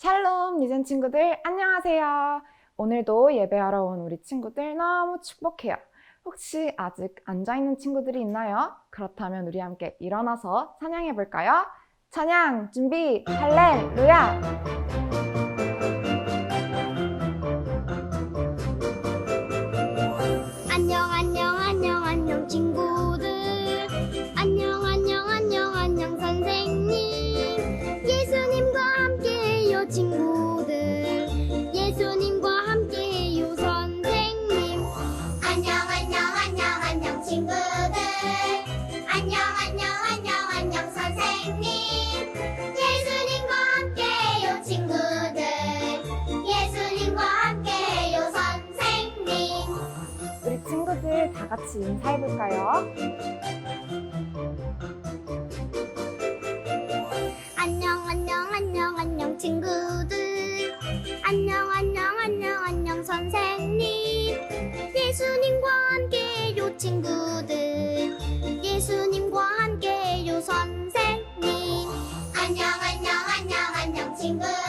샬롬 이젠 친구들 안녕하세요. 오늘도 예배하러 온 우리 친구들 너무 축복해요. 혹시 아직 앉아 있는 친구들이 있나요? 그렇다면 우리 함께 일어나서 찬양해 볼까요? 찬양 준비 할렐루야. 인사해볼까요? 안녕 안녕 안녕 안녕 친구들. 안녕 안녕 안녕 안녕 선생님. 예수님과 함께요 친구들. 예수님과 함께요 선생님. 안녕 안녕 안녕 안녕 친구들.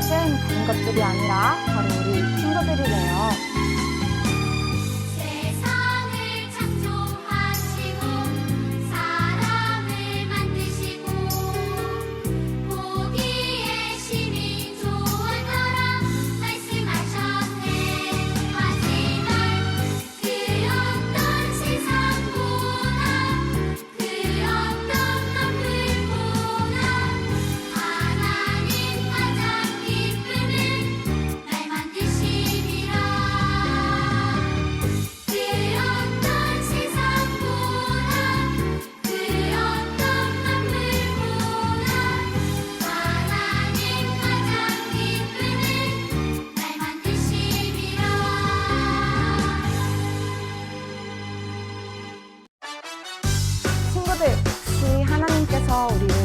것은 동갑들이 아니라 바로 우리 친구들이래요. 하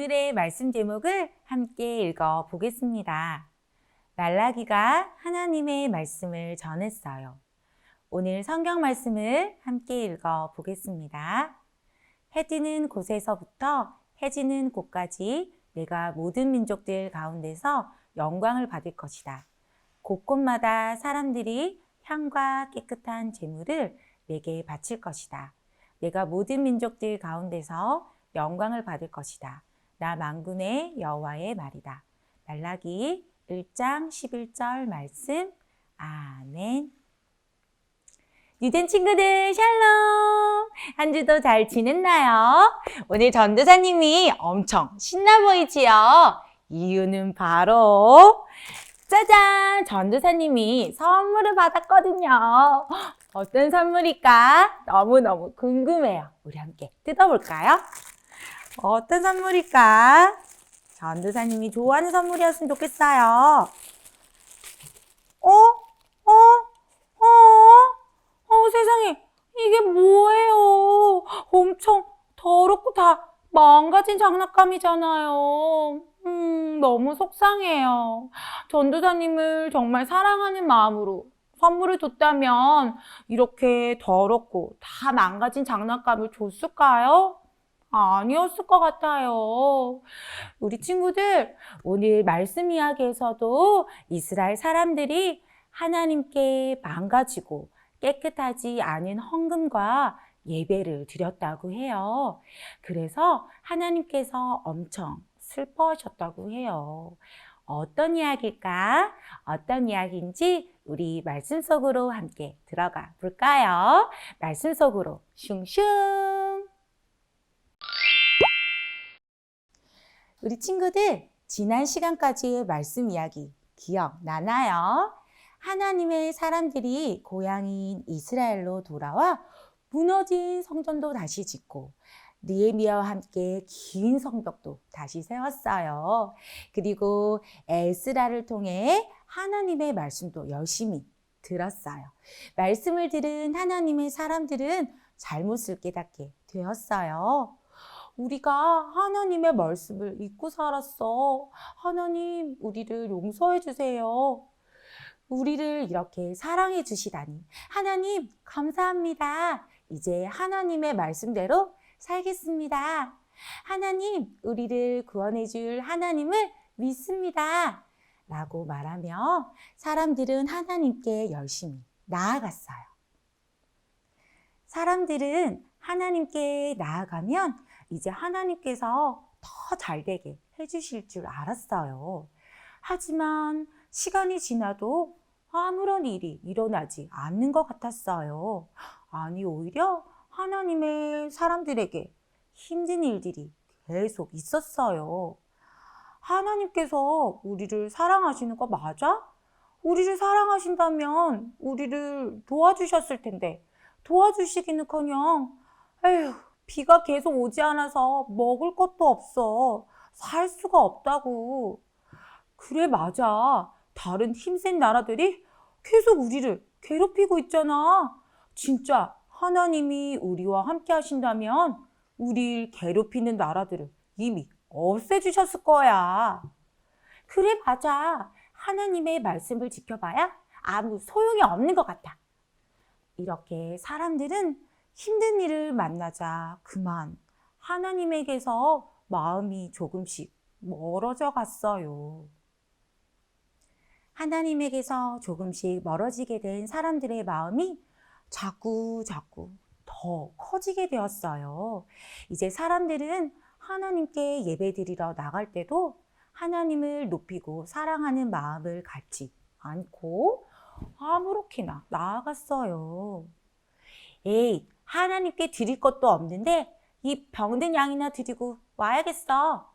오늘의 말씀 제목을 함께 읽어 보겠습니다. 말라기가 하나님의 말씀을 전했어요. 오늘 성경 말씀을 함께 읽어 보겠습니다. 해 뜨는 곳에서부터 해지는 곳까지 내가 모든 민족들 가운데서 영광을 받을 것이다. 곳곳마다 사람들이 향과 깨끗한 제물을 내게 바칠 것이다. 내가 모든 민족들 가운데서 영광을 받을 것이다. 나 만군의 여호와의 말이다. 말라기 1장 11절 말씀. 아멘. 유된 친구들 샬롬. 한 주도 잘 지냈나요? 오늘 전도사님이 엄청 신나 보이지요? 이유는 바로 짜잔! 전도사님이 선물을 받았거든요. 어떤 선물일까? 너무너무 궁금해요. 우리 함께 뜯어볼까요? 어떤 선물일까? 전도사님이 좋아하는 선물이었으면 좋겠어요. 어? 어? 어? 어, 세상에. 이게 뭐예요? 엄청 더럽고 다 망가진 장난감이잖아요. 음, 너무 속상해요. 전도사님을 정말 사랑하는 마음으로 선물을 줬다면 이렇게 더럽고 다 망가진 장난감을 줬을까요? 아니었을 것 같아요. 우리 친구들, 오늘 말씀 이야기에서도 이스라엘 사람들이 하나님께 망가지고 깨끗하지 않은 헌금과 예배를 드렸다고 해요. 그래서 하나님께서 엄청 슬퍼하셨다고 해요. 어떤 이야기일까? 어떤 이야기인지 우리 말씀 속으로 함께 들어가 볼까요? 말씀 속으로 슝슝! 우리 친구들, 지난 시간까지의 말씀 이야기 기억나나요? 하나님의 사람들이 고향인 이스라엘로 돌아와 무너진 성전도 다시 짓고 느헤미야와 함께 긴 성벽도 다시 세웠어요. 그리고 에스라를 통해 하나님의 말씀도 열심히 들었어요. 말씀을 들은 하나님의 사람들은 잘못을 깨닫게 되었어요. 우리가 하나님의 말씀을 잊고 살았어. 하나님, 우리를 용서해 주세요. 우리를 이렇게 사랑해 주시다니. 하나님, 감사합니다. 이제 하나님의 말씀대로 살겠습니다. 하나님, 우리를 구원해 줄 하나님을 믿습니다. 라고 말하며 사람들은 하나님께 열심히 나아갔어요. 사람들은 하나님께 나아가면 이제 하나님께서 더 잘 되게 해주실 줄 알았어요. 하지만 시간이 지나도 아무런 일이 일어나지 않는 것 같았어요. 아니, 오히려 하나님의 사람들에게 힘든 일들이 계속 있었어요. 하나님께서 우리를 사랑하시는 거 맞아? 우리를 사랑하신다면 우리를 도와주셨을 텐데 도와주시기는 커녕 에휴 비가 계속 오지 않아서 먹을 것도 없어 살 수가 없다고 그래 맞아 다른 힘센 나라들이 계속 우리를 괴롭히고 있잖아 진짜 하나님이 우리와 함께 하신다면 우리를 괴롭히는 나라들을 이미 없애주셨을 거야. 그래, 맞아. 하나님의 말씀을 지켜봐야 아무 소용이 없는 것 같아. 이렇게 사람들은 힘든 일을 만나자 그만 하나님에게서 마음이 조금씩 멀어져 갔어요. 하나님에게서 조금씩 멀어지게 된 사람들의 마음이 자꾸 자꾸 더 커지게 되었어요. 이제 사람들은 하나님께 예배드리러 나갈 때도 하나님을 높이고 사랑하는 마음을 갖지 않고 아무렇게나 나아갔어요. 에이, 하나님께 드릴 것도 없는데 이 병든 양이나 드리고 와야겠어.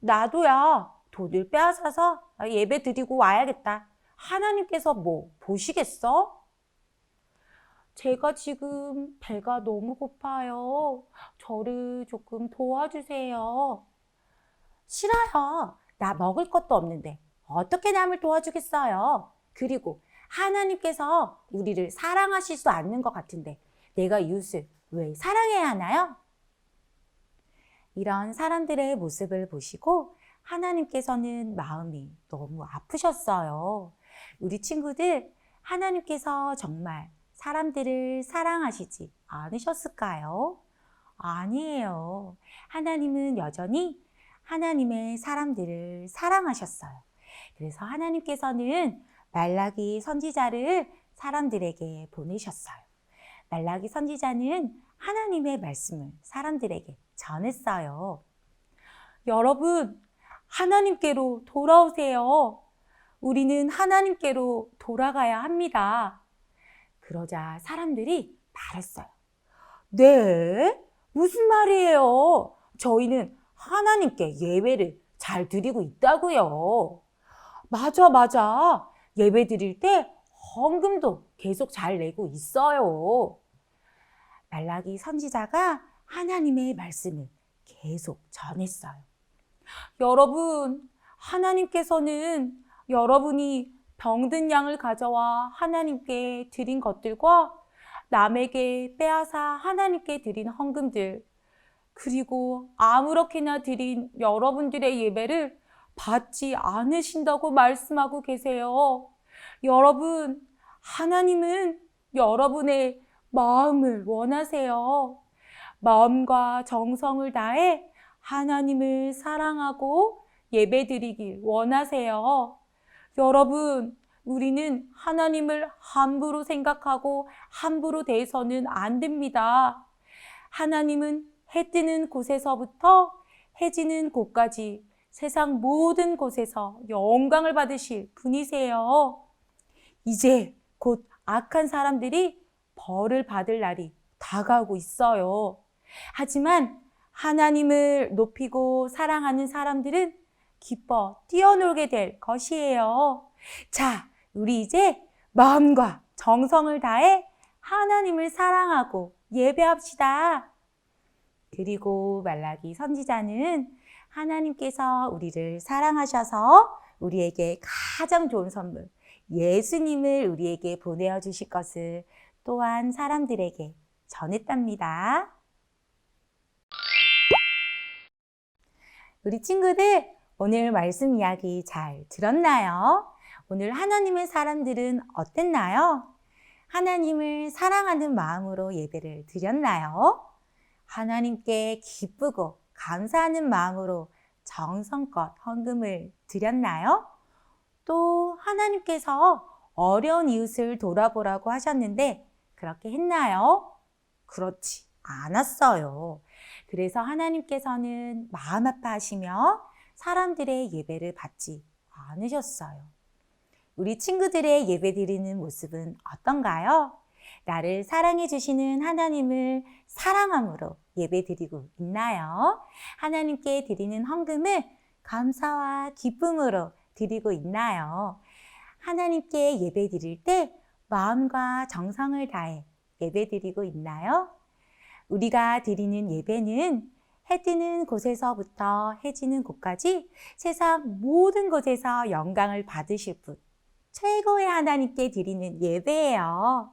나도야 돈을 빼앗아서 예배 드리고 와야겠다. 하나님께서 뭐 보시겠어? 제가 지금 배가 너무 고파요. 저를 조금 도와주세요. 싫어요. 나 먹을 것도 없는데 어떻게 남을 도와주겠어요? 그리고 하나님께서 우리를 사랑하시지도 않는 것 같은데 내가 이웃을 왜 사랑해야 하나요? 이런 사람들의 모습을 보시고 하나님께서는 마음이 너무 아프셨어요. 우리 친구들, 하나님께서 정말 사람들을 사랑하시지 않으셨을까요? 아니에요. 하나님은 여전히 하나님의 사람들을 사랑하셨어요. 그래서 하나님께서는 말라기 선지자를 사람들에게 보내셨어요. 말라기 선지자는 하나님의 말씀을 사람들에게 전했어요. 여러분, 하나님께로 돌아오세요. 우리는 하나님께로 돌아가야 합니다. 그러자 사람들이 말했어요. 네? 무슨 말이에요? 저희는 하나님께 예배를 잘 드리고 있다고요. 맞아, 맞아. 예배 드릴 때 헌금도 계속 잘 내고 있어요. 말라기 선지자가 하나님의 말씀을 계속 전했어요. 여러분, 하나님께서는 여러분이 병든 양을 가져와 하나님께 드린 것들과 남에게 빼앗아 하나님께 드린 헌금들, 그리고 아무렇게나 드린 여러분들의 예배를 받지 않으신다고 말씀하고 계세요. 여러분, 하나님은 여러분의 마음을 원하세요. 마음과 정성을 다해 하나님을 사랑하고 예배드리길 원하세요. 여러분, 우리는 하나님을 함부로 생각하고 함부로 대해서는 안 됩니다. 하나님은 해 뜨는 곳에서부터 해 지는 곳까지 세상 모든 곳에서 영광을 받으실 분이세요. 이제 곧 악한 사람들이 벌을 받을 날이 다가오고 있어요. 하지만 하나님을 높이고 사랑하는 사람들은 기뻐 뛰어놀게 될 것이에요. 자, 우리 이제 마음과 정성을 다해 하나님을 사랑하고 예배합시다. 그리고 말라기 선지자는 하나님께서 우리를 사랑하셔서 우리에게 가장 좋은 선물, 예수님을 우리에게 보내어 주실 것을 또한 사람들에게 전했답니다. 우리 친구들, 오늘 말씀 이야기 잘 들었나요? 오늘 하나님의 사람들은 어땠나요? 하나님을 사랑하는 마음으로 예배를 드렸나요? 하나님께 기쁘고 감사하는 마음으로 정성껏 헌금을 드렸나요? 또 하나님께서 어려운 이웃을 돌아보라고 하셨는데 그렇게 했나요? 그렇지 않았어요. 그래서 하나님께서는 마음 아파하시며 사람들의 예배를 받지 않으셨어요. 우리 친구들의 예배 드리는 모습은 어떤가요? 나를 사랑해 주시는 하나님을 사랑함으로 예배 드리고 있나요? 하나님께 드리는 헌금을 감사와 기쁨으로 드리고 있나요? 하나님께 예배 드릴 때 마음과 정성을 다해 예배 드리고 있나요? 우리가 드리는 예배는 해 뜨는 곳에서부터 해 지는 곳까지 세상 모든 곳에서 영광을 받으실 분, 최고의 하나님께 드리는 예배예요.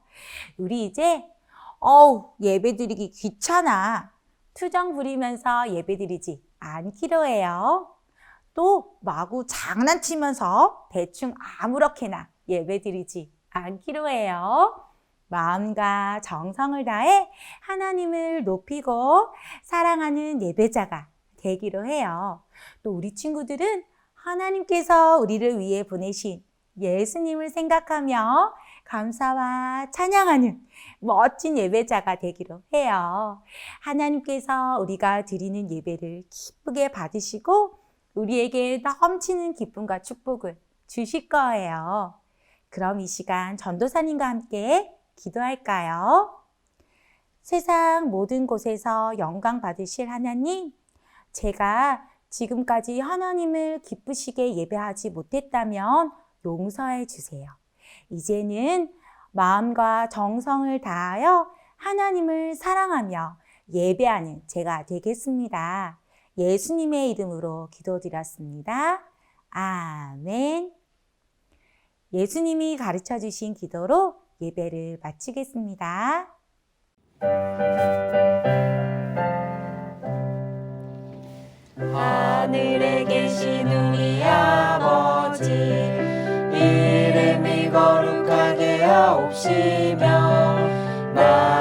우리 이제 어우 예배 드리기 귀찮아 투정 부리면서 예배 드리지 않기로 해요. 또 마구 장난치면서 대충 아무렇게나 예배 드리지 않기로 해요. 마음과 정성을 다해 하나님을 높이고 사랑하는 예배자가 되기로 해요. 또 우리 친구들은 하나님께서 우리를 위해 보내신 예수님을 생각하며 감사와 찬양하는 멋진 예배자가 되기로 해요. 하나님께서 우리가 드리는 예배를 기쁘게 받으시고 우리에게 넘치는 기쁨과 축복을 주실 거예요. 그럼 이 시간 전도사님과 함께 기도할까요? 세상 모든 곳에서 영광 받으실 하나님, 제가 지금까지 하나님을 기쁘시게 예배하지 못했다면 용서해 주세요. 이제는 마음과 정성을 다하여 하나님을 사랑하며 예배하는 제가 되겠습니다. 예수님의 이름으로 기도드렸습니다. 아멘. 예수님이 가르쳐 주신 기도로 예배를 마치겠습니다. 하늘에 계신 우리 아버지 이름이 거룩하게 하옵시며 나